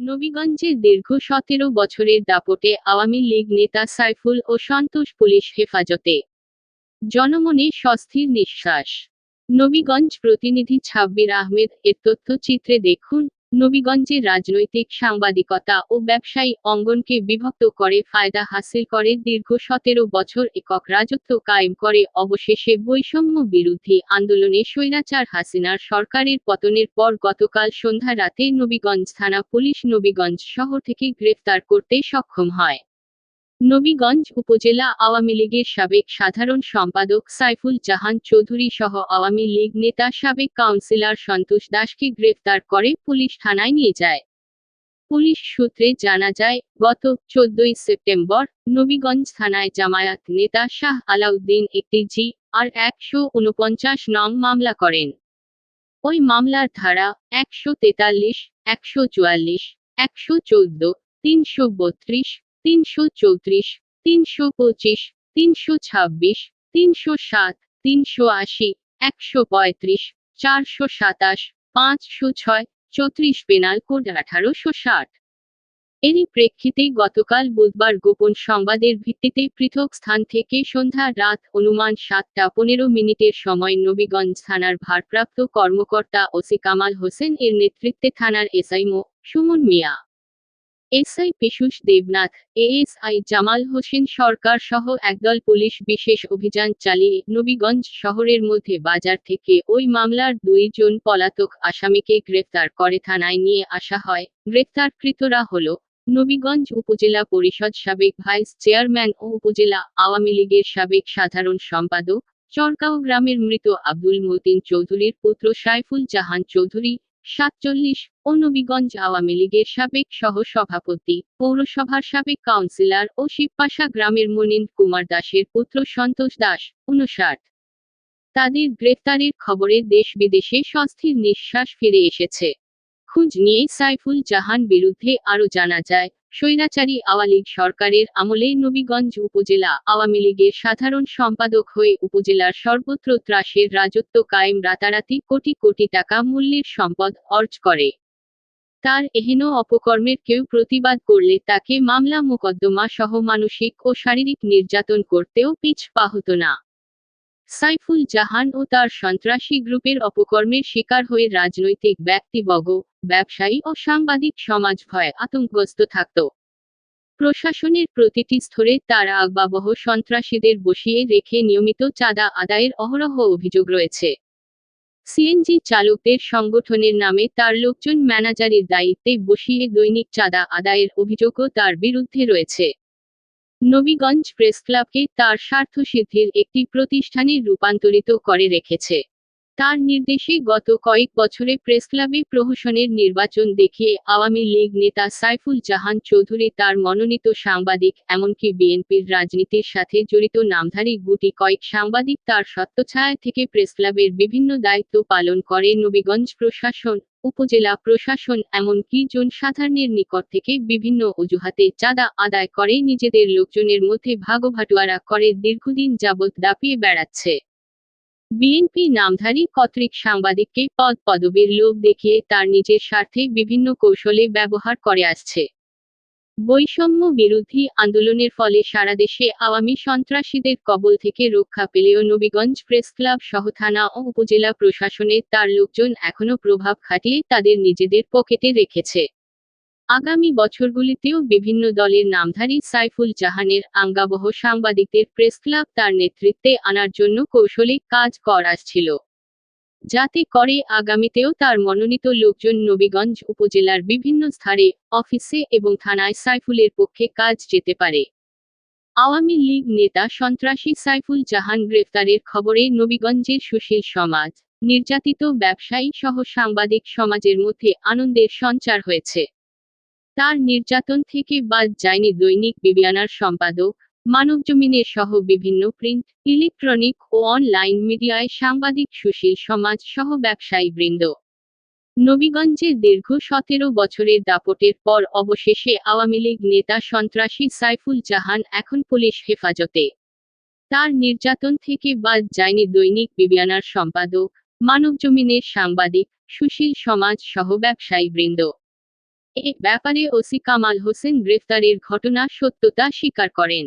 নবীগঞ্জে দীর্ঘ সতেরো বছরের দাপটে আওয়ামী লীগ নেতা সাইফুল ও সন্তোষ পুলিশ হেফাজতে। জনমনে স্বস্তির নিঃশ্বাস। নবীগঞ্জ প্রতিনিধি ছাব্বির আহমেদ এর তথ্যচিত্রে দেখুন। নবীগঞ্জে রাজনৈতিক সাংবাদিকতা ও ব্যবসায়ী অঙ্গনকে বিভক্ত করে ফায়দা হাসিল করে দীর্ঘ সতেরো বছর একক রাজত্ব কায়েম করে অবশেষে বৈষম্য বিরোধী আন্দোলনে স্বৈরাচার হাসিনার সরকারের পতনের পর গতকাল সন্ধ্যা রাতে নবীগঞ্জ থানা পুলিশ নবীগঞ্জ শহর থেকে গ্রেফতার করতে সক্ষম হয়। নবীগঞ্জ উপজেলা আওয়ামী লীগের সাবেক সাধারণ সম্পাদক সাইফুল জাহান চৌধুরী সহ আওয়ামী লীগ নেতা সাবেক কাউন্সিলর সন্তোষ দাসকে গ্রেফতার করে পুলিশ থানায় নিয়ে যায়। পুলিশ সূত্রে জানা যায়, গত চোদ্দই সেপ্টেম্বর নবীগঞ্জ থানায় জামায়াত নেতা শাহ আলাউদ্দিন একটি জি আর একশো উনপঞ্চাশ নং মামলা করেন। ওই মামলার ধারা একশো তেতাল্লিশ, একশো চুয়াল্লিশ, একশো চোদ্দ, তিনশো বত্রিশ তিনশো চৌত্রিশ, তিনশো পঁচিশ, তিনশো ছাব্বিশ, তিনশো সাত তিনশো আশি, একশো পঁয়ত্রিশ, চারশো সাতাশ, পাঁচশো ছয়, চৌত্রিশ পেনাল কোড আঠারোশো ষাট। এরই প্রেক্ষিতে গতকাল বুধবার গোপন সংবাদের ভিত্তিতে পৃথক স্থান থেকে সন্ধ্যা রাত অনুমান সাতটা পনেরো মিনিটের সময় নবীগঞ্জ থানার ভারপ্রাপ্ত কর্মকর্তা ওসি কামাল হোসেন এর নেতৃত্বে থানার SI Md. Sumon Mia SI Piyush Debnath, ASI Jamal Hossain Sarkar সহ একদল পুলিশ বিশেষ অভিযান চালিয়ে নবীগঞ্জ শহরের মধ্যে বাজার থেকে ওই মামলার দুইজন পলাতক আসামিকে গ্রেফতার করে থানায় নিয়ে আসা হয়। গ্রেফতারকৃতরা হল নবীগঞ্জ উপজেলা পরিষদ সাবেক ভাইস চেয়ারম্যান ও উপজেলা আওয়ামী লীগের সাবেক সাধারণ সম্পাদক, চরগাঁও গ্রামের মৃত আব্দুল মতিন চৌধুরীর পুত্র সাইফুল জাহান চৌধুরী সাতচল্লিশ, অনবিগঞ্জ আওয়ামী লীগের সাবেক সহ সভাপতি পৌরসভার সাবেক কাউন্সিলর ও শিবপাশা গ্রামের মনিন কুমার দাসের পুত্র সন্তোষ দাস উনষাট তাদের গ্রেফতারের খবরে দেশ বিদেশে স্বস্তির নিঃশ্বাস ফিরে এসেছে। খুঁজ নিয়ে সাইফুল জাহান বিরুদ্ধে আরও জানা যায় স্বৈরাচারী আওয়ালীগ সরকারের আমলে নবীগঞ্জ উপজেলা আওয়ামী লীগের সাধারণ সম্পাদক হয়ে উপজেলার সর্বত্র ত্রাসের রাজত্ব কায়েম রাতারাতি কোটি কোটি টাকা মূল্যের সম্পদ অর্জ করে। তার এহেন অপকর্মের কেউ প্রতিবাদ করলে তাকে মামলা মোকদ্দমা সহ মানসিক ও শারীরিক নির্যাতন করতেও পিছ পা হতো না। সাইফুল জাহান ও তার সন্ত্রাসী গ্রুপের অপকর্মের শিকার হয়ে রাজনৈতিক ব্যক্তিবর্গ ব্যবসায়ী ও সাংবাদিক সমাজ ভয়ে আতঙ্কগ্রস্ত থাকত। প্রশাসনের প্রতিটি স্তরে তার আগবাবহ সন্ত্রাসীদের বসিয়ে রেখে নিয়মিত চাঁদা আদায়ের অহরহ অভিযোগ রয়েছে। সিএনজি চালকদের সংগঠনের নামে তার লোকজন ম্যানেজারের দায়িত্বে বসিয়ে দৈনিক চাঁদা আদায়ের অভিযোগও তার বিরুদ্ধে রয়েছে। নবীগঞ্জ প্রেস ক্লাবকে তার স্বার্থসিদ্ধির একটি প্রতিষ্ঠানে রূপান্তরিত করে রেখেছে। তার নির্দেশে গত কয়েক বছরে প্রেস ক্লাবে প্রহসনের নির্বাচন দেখিয়ে আওয়ামী লীগ নেতা সাইফুল জাহান চৌধুরী তার মনোনীত সাংবাদিক এমনকি বিএনপির রাজনীতির সাথে জড়িত নামধারী গুটি কয়েক সাংবাদিক তার সত্যছায়া থেকে প্রেস ক্লাবের বিভিন্ন দায়িত্ব পালন করে নবীগঞ্জ প্রশাসন উপজেলা প্রশাসন এমনকি জনসাধারণের নিকট থেকে বিভিন্ন অজুহাতে চাঁদা আদায় করে নিজেদের লোকজনের মধ্যে ভাগভাটুয়ারা করে দীর্ঘদিন যাবৎ দাপিয়ে বেড়াচ্ছে। বিএনপি নামধারী কর্তৃক সাংবাদিককে পদ পদবীর লোভ দেখিয়ে তার নিজের স্বার্থে বিভিন্ন কৌশলে ব্যবহার করে আসছে। বৈষম্য বিরোধী আন্দোলনের ফলে সারা দেশে আওয়ামী সন্ত্রাসীদের কবল থেকে রক্ষা পেলেও নবীগঞ্জ প্রেস ক্লাব সহ থানা ও উপজেলা প্রশাসনে তার লোকজন এখনও প্রভাব খাটিয়ে তাদের নিজেদের পকেটে রেখেছে। আগামী বছরগুলিতেও বিভিন্ন দলের নামধারী সাইফুল জাহানের আঙ্গাবহ সাংবাদিকদের প্রেস ক্লাব তার নেতৃত্বে আনার জন্য কৌশলে কাজ কর আসছিল যাতে করে আগামীতেও তার মনোনীত লোকজন নবীগঞ্জ উপজেলার বিভিন্ন স্থানে, অফিসে এবং থানায় সাইফুলের পক্ষে কাজ যেতে পারে। আওয়ামী লীগ নেতা সন্ত্রাসী সাইফুল জাহান গ্রেফতারের খবরে নবীগঞ্জের সুশীল সমাজ, নির্যাতিত ব্যবসায়ী সহ সাংবাদিক সমাজের মধ্যে আনন্দের সঞ্চার হয়েছে। তার নির্যাতন থেকে বাদ যায়নি দৈনিক বিবিয়ানার সম্পাদক মানবজমিনের সহ বিভিন্ন প্রিন্ট ইলেকট্রনিক ও অনলাইন মিডিয়ায় সাংবাদিক সুশীল সমাজ সহ ব্যবসায়ী বৃন্দ নবীগঞ্জের দীর্ঘ সতেরো বছরের দাপটের পর অবশেষে আওয়ামী লীগ নেতা সন্ত্রাসী সাইফুল জাহান এখন পুলিশ হেফাজতে। তার নির্যাতন থেকে বাদ যায়নি দৈনিক বিবিয়ানার সম্পাদক, মানবজমিনের সাংবাদিক, সুশীল সমাজ সহ ব্যবসায়ী বৃন্দ এ ব্যাপারে ওসি কামাল হোসেন গ্রেফতারের ঘটনা সত্যতা স্বীকার করেন।